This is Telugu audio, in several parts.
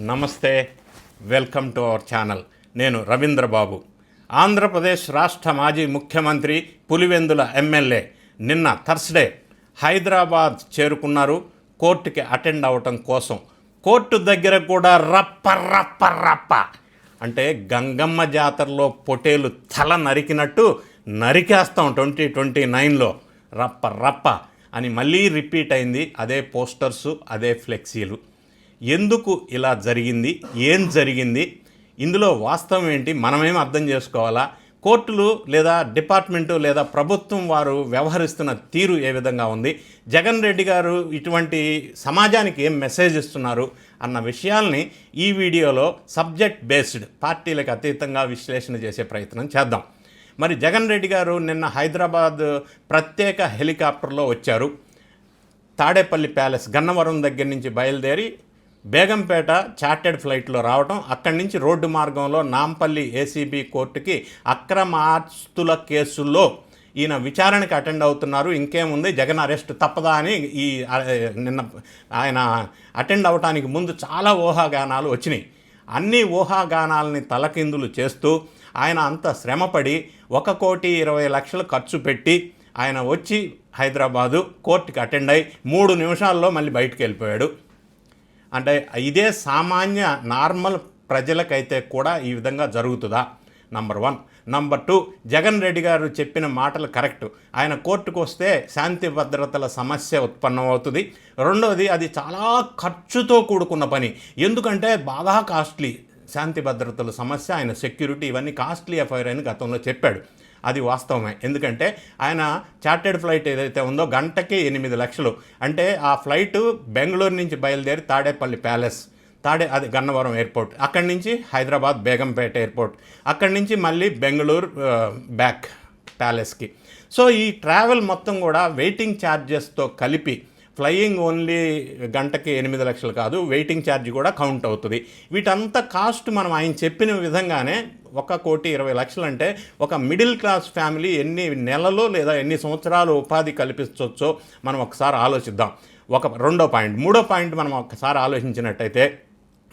నమస్తే వెల్కమ్ టు అవర్ ఛానల్. నేను రవీంద్ర బాబు. ఆంధ్రప్రదేశ్ రాష్ట్ర మాజీ ముఖ్యమంత్రి పులివెందుల ఎమ్మెల్యే నిన్న థర్స్డే హైదరాబాద్ చేరుకున్నారు. కోర్టుకి అటెండ్ అవటం కోసం. కోర్టు దగ్గర కూడా రప్ప రప్ప రప్ప. అంటే గంగమ్మ జాతరలో పొటేలు తల నరికినట్టు నరికేస్తాం ట్వంటీ ట్వంటీ నైన్లో. రప్ప రప్ప అని మళ్ళీ రిపీట్ అయింది. అదే పోస్టర్సు అదే ఫ్లెక్సీలు. ఎందుకు ఇలా జరిగింది? ఏం జరిగింది? ఇందులో వాస్తవం ఏంటి? మనమేం అర్థం చేసుకోవాలా? కోర్టులు లేదా డిపార్ట్మెంటు లేదా ప్రభుత్వం వారు వ్యవహరిస్తున్న తీరు ఏ విధంగా ఉంది? జగన్ రెడ్డి గారు ఇటువంటి సమాజానికి ఏం మెసేజ్ ఇస్తున్నారు? అన్న విషయాల్ని ఈ వీడియోలో సబ్జెక్ట్ బేస్డ్ పార్టీలకు అతీతంగా విశ్లేషణ చేసే ప్రయత్నం చేద్దాం. మరి జగన్ రెడ్డి గారు నిన్న హైదరాబాద్ ప్రత్యేక హెలికాప్టర్లో వచ్చారు. తాడేపల్లి ప్యాలెస్ గన్నవరం దగ్గర నుంచి బయలుదేరి బేగంపేట చార్టెడ్ ఫ్లైట్లో రావటం అక్కడి నుంచి రోడ్డు మార్గంలో నాంపల్లి ఏసీబీ కోర్టుకి అక్రమాస్తుల కేసుల్లో ఈయన విచారణకి అటెండ్ అవుతున్నారు. ఇంకేముంది? జగన్ అరెస్ట్ తప్పదా అని ఈ నిన్న ఆయన అటెండ్ అవటానికి ముందు చాలా ఊహాగానాలు వచ్చినాయి. అన్ని ఊహాగానాలని తలకిందులు చేస్తూ ఆయన అంత శ్రమపడి ఒక కోటి ఇరవై లక్షలు ఖర్చు పెట్టి ఆయన వచ్చి హైదరాబాదు కోర్టుకి అటెండ్ అయ్యి మూడు నిమిషాల్లో మళ్ళీ బయటకు వెళ్ళిపోయాడు. అంటే ఇదే సామాన్య నార్మల్ ప్రజలకైతే కూడా ఈ విధంగా జరుగుతుందా? Number one number two Jagan Reddy garu చెప్పిన మాటలు కరెక్ట్. ఆయన కోర్టుకు వస్తే శాంతి భద్రతల సమస్య ఉత్పన్నమవుతుంది. రెండవది అది చాలా ఖర్చుతో కూడుకున్న పని. ఎందుకంటే బాగా కాస్ట్లీ శాంతి భద్రతల సమస్య ఆయన సెక్యూరిటీ ఇవన్నీ కాస్ట్లీ ఎఫ్ఐఆర్ అని గతంలో చెప్పాడు. అది వాస్తవమే. ఎందుకంటే ఆయన చార్టెడ్ ఫ్లైట్ ఏదైతే ఉందో గంటకి ఎనిమిది లక్షలు. అంటే ఆ ఫ్లైట్ బెంగళూరు నుంచి బయలుదేరి తాడేపల్లి ప్యాలెస్ తాడే అది గన్నవరం ఎయిర్పోర్ట్ అక్కడి నుంచి హైదరాబాద్ బేగంపేట ఎయిర్పోర్ట్ అక్కడి నుంచి మళ్ళీ బెంగళూరు బ్యాక్ ప్యాలెస్కి. సో ఈ ట్రావెల్ మొత్తం కూడా వెయిటింగ్ ఛార్జెస్తో కలిపి ఫ్లయింగ్ ఓన్లీ గంటకి ఎనిమిది లక్షలు కాదు వెయిటింగ్ ఛార్జ్ కూడా కౌంట్ అవుతుంది. వీటంతా కాస్ట్ మనం ఆయన చెప్పిన విధంగానే ఒక కోటి ఇరవై లక్షలు అంటే ఒక మిడిల్ క్లాస్ ఫ్యామిలీ ఎన్ని నెలలు లేదా ఎన్ని సంవత్సరాలు ఉపాధి కల్పించవచ్చో మనం ఒకసారి ఆలోచిద్దాం. ఒక రెండో పాయింట్. మూడో పాయింట్ మనం ఒకసారి ఆలోచించినట్టయితే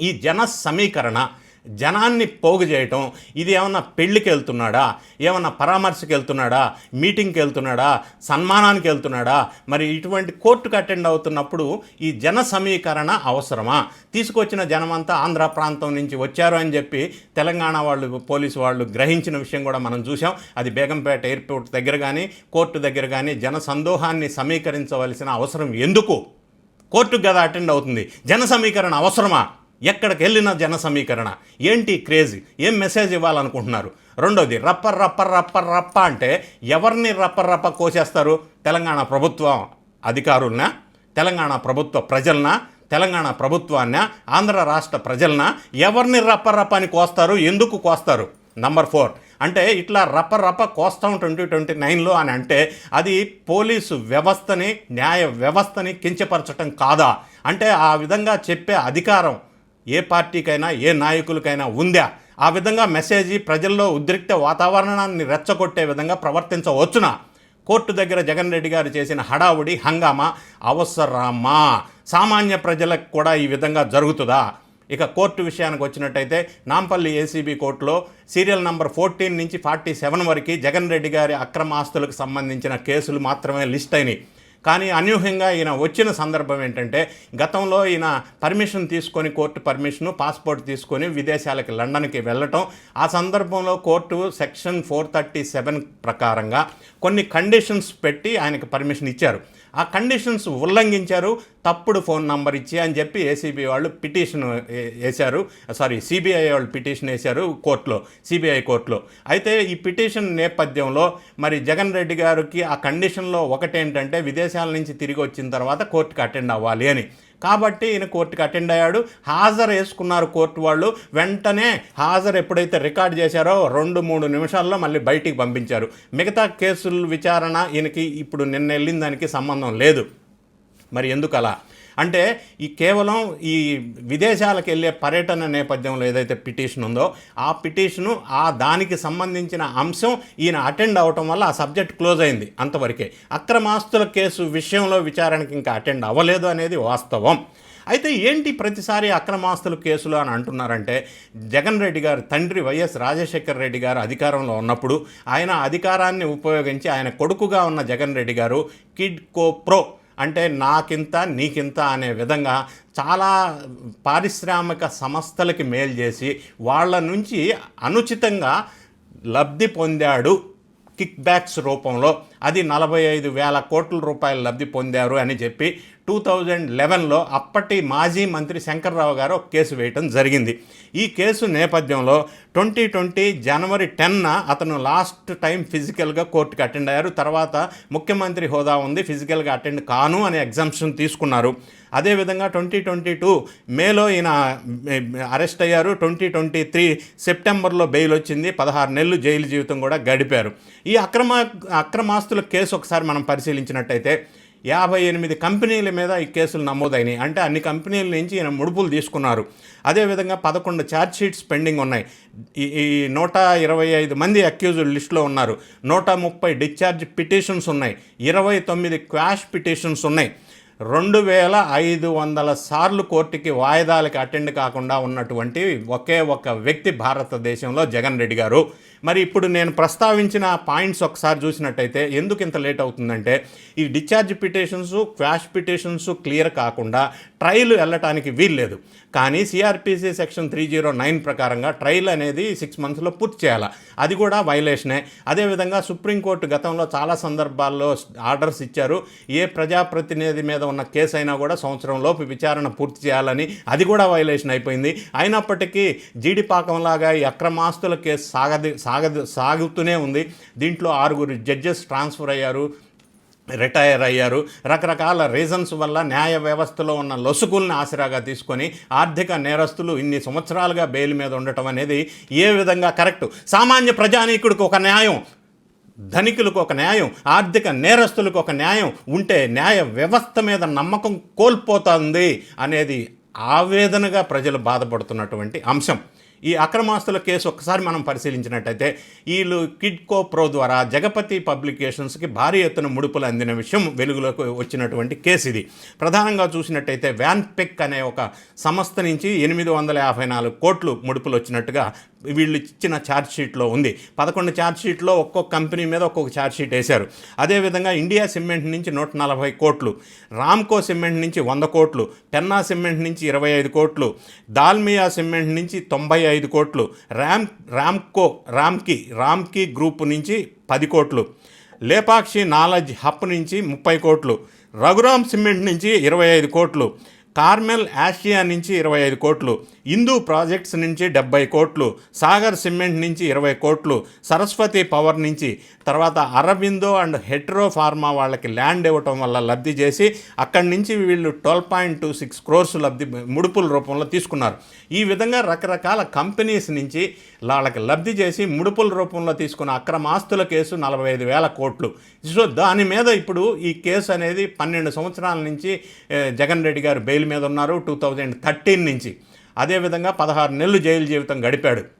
ఈ జన సమీకరణ జనాన్ని పోగు చేయటం ఇది ఏమన్నా పెళ్ళికి వెళ్తున్నాడా ఏమన్నా పరామర్శకి వెళ్తున్నాడా మీటింగ్కి వెళ్తున్నాడా సన్మానానికి వెళ్తున్నాడా మరి ఇటువంటి కోర్టుకు అటెండ్ అవుతున్నప్పుడు ఈ జన సమీకరణ అవసరమా? తీసుకొచ్చిన జనమంతా ఆంధ్ర ప్రాంతం నుంచి వచ్చారు అని చెప్పి తెలంగాణ వాళ్ళు పోలీసు వాళ్ళు గ్రహించిన విషయం కూడా మనం చూసాం అది బేగంపేట ఎయిర్పోర్ట్ దగ్గర కానీ కోర్టు దగ్గర కానీ జన సందోహాన్ని సమీకరించవలసిన అవసరం ఎందుకు? కోర్టుకు కదా అటెండ్ అవుతుంది. జన సమీకరణ అవసరమా? ఎక్కడికి వెళ్ళిన జన సమీకరణ. ఏంటి క్రేజీ? ఏం మెసేజ్ ఇవ్వాలనుకుంటున్నారు? రెండోది రప్ప రప్ప రప్ప రప్ప అంటే ఎవరిని రప్ప రప్ప కోసేస్తారు? తెలంగాణ ప్రభుత్వం అధికారులనా? తెలంగాణ ప్రభుత్వ ప్రజలనా? తెలంగాణ ప్రభుత్వాన్న ఆంధ్ర రాష్ట్ర ప్రజలన? ఎవరిని రప్ప రప్ప అని కోస్తారు? ఎందుకు కోస్తారు? Number four. అంటే ఇట్లా రప్ప రప్ప కోస్తాం ట్వంటీ ట్వంటీ నైన్లో అని అంటే అది పోలీసు వ్యవస్థని న్యాయ వ్యవస్థని కించపరచటం కాదా? అంటే ఆ విధంగా చెప్పే అధికారం ఏ పార్టీకైనా ఏ నాయకులకైనా ఉందా? ఆ విధంగా మెసేజ్ ప్రజల్లో ఉద్రిక్త వాతావరణాన్ని రెచ్చగొట్టే విధంగా ప్రవర్తించవచ్చునా? కోర్టు దగ్గర జగన్ రెడ్డి గారు చేసిన హడావుడి హంగామా అవసరమా? సామాన్య ప్రజలకు కూడా ఈ విధంగా జరుగుతుందా? ఇక కోర్టు విషయానికి వచ్చినట్టయితే నాంపల్లి ఏసీబీ కోర్టులో సీరియల్ నంబర్ ఫోర్టీన్ నుంచి ఫార్టీ సెవెన్ వరకు జగన్ రెడ్డి గారి అక్రమ ఆస్తులకు సంబంధించిన కేసులు మాత్రమే లిస్ట్ అయినాయి. కానీ అనూహ్యంగా ఈయన వచ్చిన సందర్భం ఏంటంటే గతంలో ఈయన పర్మిషన్ తీసుకొని కోర్టు పర్మిషను పాస్పోర్ట్ తీసుకొని విదేశాలకి లండన్కి వెళ్ళటం ఆ సందర్భంలో court section four thirty seven ప్రకారంగా కొన్ని కండిషన్స్ పెట్టి ఆయనకు పర్మిషన్ ఇచ్చారు. ఆ కండిషన్స్ ఉల్లంఘించారు తప్పుడు ఫోన్ నంబర్ ఇచ్చి అని చెప్పి ఏసీబీ వాళ్ళు పిటిషన్ వేశారు. సారీ సిబిఐ వాళ్ళు పిటిషన్ వేశారు కోర్టులో సిబిఐ కోర్టులో. అయితే ఈ పిటిషన్ నేపథ్యంలో మరి జగన్ రెడ్డి గారికి ఆ కండిషన్లో ఒకటేంటంటే విదేశ విదేశాల నుంచి తిరిగి వచ్చిన తర్వాత కోర్టుకి అటెండ్ అవ్వాలి అని. కాబట్టి ఈయన కోర్టుకి అటెండ్ అయ్యాడు. హాజరు వేసుకున్నారు కోర్టు వాళ్ళు. వెంటనే హాజరు ఎప్పుడైతే రికార్డ్ చేశారో రెండు మూడు నిమిషాల్లో మళ్ళీ బయటికి పంపించారు. మిగతా కేసుల విచారణ ఈయనకి ఇప్పుడు నిన్న వెళ్ళిన దానికి సంబంధం లేదు. మరి ఎందుకు అలా అంటే ఈ కేవలం ఈ విదేశాలకు వెళ్ళే పర్యటన నేపథ్యంలో ఏదైతే పిటిషన్ ఉందో ఆ పిటిషను ఆ దానికి సంబంధించిన అంశం ఈయన అటెండ్ అవటం వల్ల ఆ సబ్జెక్ట్ క్లోజ్ అయింది అంతవరకే. అక్రమాస్తుల కేసు విషయంలో విచారణకి ఇంకా అటెండ్ అవ్వలేదు అనేది వాస్తవం. అయితే ఏంటి ప్రతిసారి అక్రమాస్తుల కేసులు అని అంటున్నారంటే జగన్ రెడ్డి గారు తండ్రి వైఎస్ రాజశేఖర్ రెడ్డి గారు అధికారంలో ఉన్నప్పుడు ఆయన అధికారాన్ని ఉపయోగించి ఆయన కొడుకుగా ఉన్న జగన్ రెడ్డి గారు కిడ్ కో ప్రో అంటే నాకింత నీకింత అనే విధంగా చాలా పారిశ్రామిక సంస్థలకి మేలు చేసి వాళ్ళ నుంచి అనుచితంగా లబ్ధి పొందాడు కిక్ బ్యాక్స్ రూపంలో. అది నలభై ఐదు వేల కోట్ల రూపాయలు లబ్ధి పొందారు అని చెప్పి టూ థౌజండ్ లెవెన్లో అప్పటి మాజీ మంత్రి శంకర్రావు గారు ఒక కేసు వేయటం జరిగింది. ఈ కేసు నేపథ్యంలో ట్వంటీ ట్వంటీ జనవరి టెన్న అతను లాస్ట్ టైం ఫిజికల్గా కోర్టుకి అటెండ్ అయ్యారు. తర్వాత ముఖ్యమంత్రి హోదా ఉంది ఫిజికల్గా అటెండ్ కాను అనే ఎగ్జామ్షన్ తీసుకున్నారు. అదేవిధంగా ట్వంటీ ట్వంటీ టూ మేలో ఈయన అరెస్ట్ అయ్యారు. ట్వంటీ ట్వంటీ త్రీ సెప్టెంబర్లో బెయిల్ వచ్చింది. పదహారు నెలలు జైలు జీవితం కూడా గడిపారు. ఈ అక్రమ అక్రమాస్తుల కేసు ఒకసారి మనం పరిశీలించినట్టయితే యాభై ఎనిమిది కంపెనీల మీద ఈ కేసులు నమోదైనాయి. అంటే అన్ని కంపెనీల నుంచి ఈయన ముడుపులు తీసుకున్నారు. అదేవిధంగా పదకొండు ఛార్జ్ షీట్స్ పెండింగ్ ఉన్నాయి. ఈ ఈ నూట ఇరవై ఐదు మంది అక్యూజ్డ్ లిస్టులో ఉన్నారు. నూట ముప్పై డిశ్చార్జ్ పిటిషన్స్ ఉన్నాయి. ఇరవై తొమ్మిది క్వాష్ పిటిషన్స్ ఉన్నాయి. రెండు వేల ఐదు వందల సార్లు కోర్టుకి వాయిదాలకి అటెండ్ కాకుండా ఉన్నటువంటి ఒకే ఒక వ్యక్తి భారతదేశంలో జగన్ రెడ్డి గారు. మరి ఇప్పుడు నేను ప్రస్తావించిన పాయింట్స్ ఒకసారి చూసినట్టయితే ఎందుకు ఇంత లేట్ అవుతుందంటే ఈ discharge petitions quash petitions clear కాకుండా ట్రయల్ వెళ్ళటానికి వీల్లేదు. కానీ CRPC section three zero nine ప్రకారంగా ట్రయల్ అనేది సిక్స్ మంత్స్లో పూర్తి చేయాలి? అది కూడా వైలేషనే. అదేవిధంగా సుప్రీంకోర్టు గతంలో చాలా సందర్భాల్లో ఆర్డర్స్ ఇచ్చారు. ఏ ప్రజాప్రతినిధి మీద ఉన్న కేసు అయినా కూడా సంవత్సరంలోపు విచారణ పూర్తి చేయాలని అది కూడా వైలేషన్ అయిపోయింది. అయినప్పటికీ జీడిపాకంలాగా ఈ అక్రమాస్తుల కేసు సాగది సాగదు సాగుతూనే ఉంది. దీంట్లో ఆరుగురు జడ్జెస్ ట్రాన్స్ఫర్ అయ్యారు రిటైర్ అయ్యారు. రకరకాల రీజన్స్ వల్ల న్యాయ వ్యవస్థలో ఉన్న లొసుకుల్ని ఆసరాగా తీసుకొని ఆర్థిక నేరస్తులు ఇన్ని సంవత్సరాలుగా బెయిల్ మీద ఉండటం అనేది ఏ విధంగా కరెక్ట్? సామాన్య ప్రజానీకుడికి ఒక న్యాయం ధనికులకు ఒక న్యాయం ఆర్థిక నేరస్తులకు ఒక న్యాయం ఉంటే న్యాయ వ్యవస్థ మీద నమ్మకం కోల్పోతుంది అనేది ఆవేదనగా ప్రజలు బాధపడుతున్నటువంటి అంశం. ఈ అక్రమాస్తుల కేసు ఒక్కసారి మనం పరిశీలించినట్టయితే వీళ్ళు కిడ్కో ప్రో ద్వారా జగపతి పబ్లికేషన్స్కి భారీ ఎత్తున ముడుపులు అందిన విషయం వెలుగులోకి వచ్చినటువంటి కేసు ఇది. ప్రధానంగా చూసినట్టయితే వ్యాన్ పెక్ అనే ఒక సంస్థ నుంచి ఎనిమిది వందల యాభై నాలుగు కోట్లు ముడుపులు వచ్చినట్టుగా వీళ్ళు ఇచ్చిన ఛార్జ్ షీట్లో ఉంది. పదకొండు ఛార్జ్ షీట్లో ఒక్కొక్క కంపెనీ మీద ఒక్కొక్క ఛార్జ్ షీట్ వేశారు. అదేవిధంగా ఇండియా సిమెంట్ నుంచి నూట నలభై కోట్లు రామ్కో సిమెంట్ నుంచి వంద కోట్లు పెన్నా సిమెంట్ నుంచి ఇరవై ఐదు కోట్లు దాల్మియా సిమెంట్ నుంచి తొంభై ఐదు కోట్లు ర్యామ్ రామ్కో రామ్కి రామ్కి గ్రూప్ నుంచి పది కోట్లు లేపాక్షి నాలెడ్జ్ హబ్ నుంచి ముప్పై కోట్లు రఘురామ్ సిమెంట్ నుంచి ఇరవై ఐదు కోట్లు కార్మెల్ ఆసియా నుంచి ఇరవై ఐదు కోట్లు హిందూ ప్రాజెక్ట్స్ నుంచి డెబ్బై కోట్లు సాగర్ సిమెంట్ నుంచి ఇరవై కోట్లు సరస్వతి పవర్ నుంచి తర్వాత అరబిందో అండ్ హెట్రో ఫార్మా వాళ్ళకి ల్యాండ్ ఇవ్వటం వల్ల లబ్ధి చేసి అక్కడి నుంచి వీళ్ళు twelve point two six crores లబ్ధి ముడుపుల రూపంలో తీసుకున్నారు. ఈ విధంగా రకరకాల కంపెనీస్ నుంచి వాళ్ళకి లబ్ధి చేసి ముడుపుల రూపంలో తీసుకున్న అక్రమ ఆస్తుల కేసు నలభై ఐదు వేల కోట్లు. సో దాని మీద ఇప్పుడు ఈ కేసు అనేది పన్నెండు సంవత్సరాల నుంచి జగన్ రెడ్డి గారు బెయిల్ మీద ఉన్నారు. టూ థౌజండ్ థర్టీన్ నుంచి. అదేవిధంగా పదహారు నెలలు జైలు జీవితం గడిపాడు.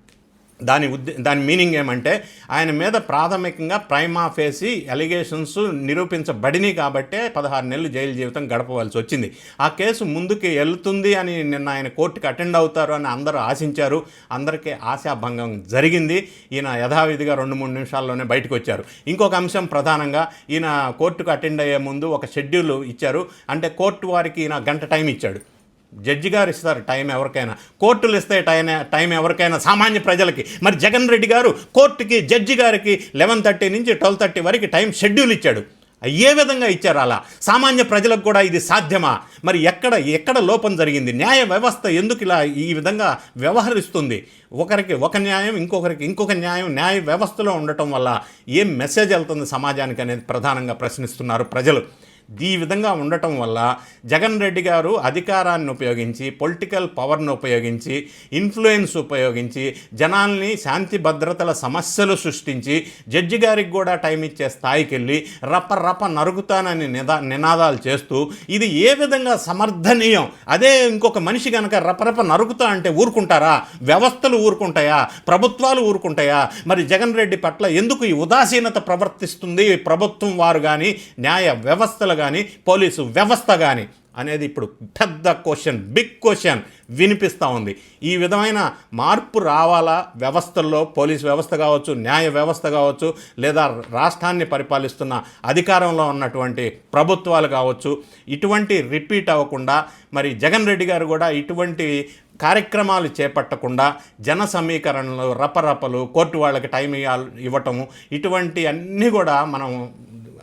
దాని ఉద్దే దాని మీనింగ్ ఏమంటే ఆయన మీద ప్రాథమికంగా ప్రైమా ఫేసి ఎలిగేషన్స్ నిరూపించబడినాయి కాబట్టే పదహారు నెలలు జైలు జీవితం గడపవలసి వచ్చింది. ఆ కేసు ముందుకు వెళ్తుంది అని నిన్న ఆయన కోర్టుకి అటెండ్ అవుతారు అని అందరూ ఆశించారు. అందరికీ ఆశాభంగం జరిగింది. ఈయన యథావిధిగా రెండు మూడు నిమిషాల్లోనే బయటకు వచ్చారు ఇంకొక అంశం ప్రధానంగా ఈయన కోర్టుకు అటెండ్ అయ్యే ముందు ఒక షెడ్యూల్ ఇచ్చారు. అంటే కోర్టు వారికి ఈయన గంట టైం ఇచ్చాడు. జడ్జి గారు ఇస్తారు టైం ఎవరికైనా. కోర్టులు ఇస్తే టైం టైం ఎవరికైనా సామాన్య ప్రజలకి. మరి జగన్ రెడ్డి గారు కోర్టుకి జడ్జి గారికి లెవెన్ థర్టీ నుంచి ట్వెల్వ్ థర్టీ వరకు టైం షెడ్యూల్ ఇచ్చాడు. ఏ విధంగా ఇచ్చారు అలా? సామాన్య ప్రజలకు కూడా ఇది సాధ్యమా? మరి ఎక్కడ ఎక్కడ లోపం జరిగింది? న్యాయ వ్యవస్థ ఎందుకు ఇలా ఈ విధంగా వ్యవహరిస్తుంది? ఒకరికి ఒక న్యాయం ఇంకొకరికి ఇంకొక న్యాయం న్యాయ వ్యవస్థలో ఉండటం వల్ల ఏం మెసేజ్ వెళ్తుంది సమాజానికి అనేది ప్రధానంగా ప్రశ్నిస్తున్నారు ప్రజలు. ఈ విధంగా ఉండటం వల్ల జగన్ రెడ్డి గారు అధికారాన్ని ఉపయోగించి పొలిటికల్ పవర్ను ఉపయోగించి ఇన్ఫ్లుయెన్స్ ఉపయోగించి జనాల్ని శాంతి భద్రతల సమస్యలు సృష్టించి జడ్జి గారికి కూడా టైం ఇచ్చే స్థాయికి వెళ్ళి రప్ప రప నరుగుతానని నిదా నినాదాలు చేస్తూ ఇది ఏ విధంగా సమర్థనీయం? అదే ఇంకొక మనిషి కనుక రపరప నరుకుతా అంటే ఊరుకుంటారా? వ్యవస్థలు ఊరుకుంటాయా? ప్రభుత్వాలు ఊరుకుంటాయా? మరి జగన్ రెడ్డి పట్ల ఎందుకు ఈ ఉదాసీనత ప్రవర్తిస్తుంది? ప్రభుత్వం వారు కానీ న్యాయ వ్యవస్థలు కానీ పోలీసు వ్యవస్థ కానీ అనేది ఇప్పుడు పెద్ద క్వశ్చన్ బిగ్ క్వశ్చన్ వినిపిస్తూ ఉంది. ఈ విధమైన మార్పు రావాలా? వ్యవస్థల్లో పోలీస్ వ్యవస్థ కావచ్చు న్యాయ వ్యవస్థ కావచ్చు లేదా రాష్ట్రాన్ని పరిపాలిస్తున్న అధికారంలో ఉన్నటువంటి ప్రభుత్వాలు కావచ్చు ఇటువంటి రిపీట్ అవ్వకుండా మరి జగన్ రెడ్డి గారు కూడా ఇటువంటి కార్యక్రమాలు చేపట్టకుండా జన సమీకరణలు రపరపలు కోర్టు వాళ్ళకి టైం ఇవ్వాలి- ఇవ్వటము ఇటువంటి అన్నీ కూడా మనం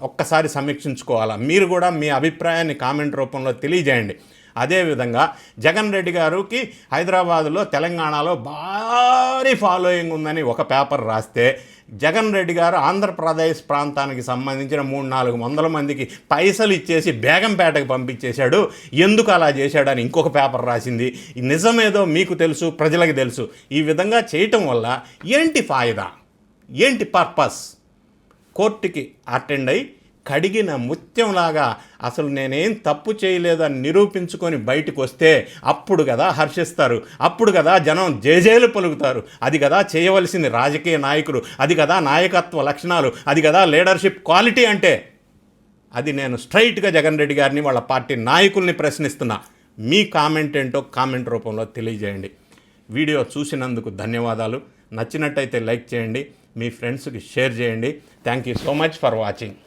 ఒక్కసారి సమీక్షించుకోవాలా? మీరు కూడా మీ అభిప్రాయాన్ని కామెంట్ రూపంలో తెలియజేయండి. అదేవిధంగా జగన్ రెడ్డి గారికి హైదరాబాదులో తెలంగాణలో భారీ ఫాలోయింగ్ ఉందని ఒక పేపర్ రాస్తే జగన్ రెడ్డి గారు ఆంధ్రప్రదేశ్ ప్రాంతానికి సంబంధించిన మూడు నాలుగు వందల మందికి పైసలు ఇచ్చేసి బేగంపేటకు పంపించేశాడు. ఎందుకు అలా చేశాడని ఇంకొక పేపర్ రాసింది. నిజమేదో మీకు తెలుసు ప్రజలకు తెలుసు. ఈ విధంగా చేయటం వల్ల ఏంటి ఫాయిదా? ఏంటి పర్పస్? కోర్టుకి అటెండ్ అయి కడిగిన ముత్యంలాగా అసలు నేనేం తప్పు చేయలేదని నిరూపించుకొని బయటకు వస్తే అప్పుడు కదా హర్షిస్తారు. అప్పుడు కదా జనం జేజేలు పలుకుతారు. అది కదా చేయవలసింది రాజకీయ నాయకుడు అది కదా నాయకత్వ లక్షణాలు. అది కదా లీడర్షిప్ క్వాలిటీ అంటే. అది నేను స్ట్రైట్గా జగన్ రెడ్డి గారిని వాళ్ళ పార్టీ నాయకుల్ని ప్రశ్నిస్తున్నా. మీ కామెంట్ ఏంటో కామెంట్ రూపంలో తెలియజేయండి. వీడియో చూసినందుకు ధన్యవాదాలు. నచ్చినట్టయితే లైక్ చేయండి మీ ఫ్రెండ్స్కి షేర్ చేయండి. Thank you so much for watching.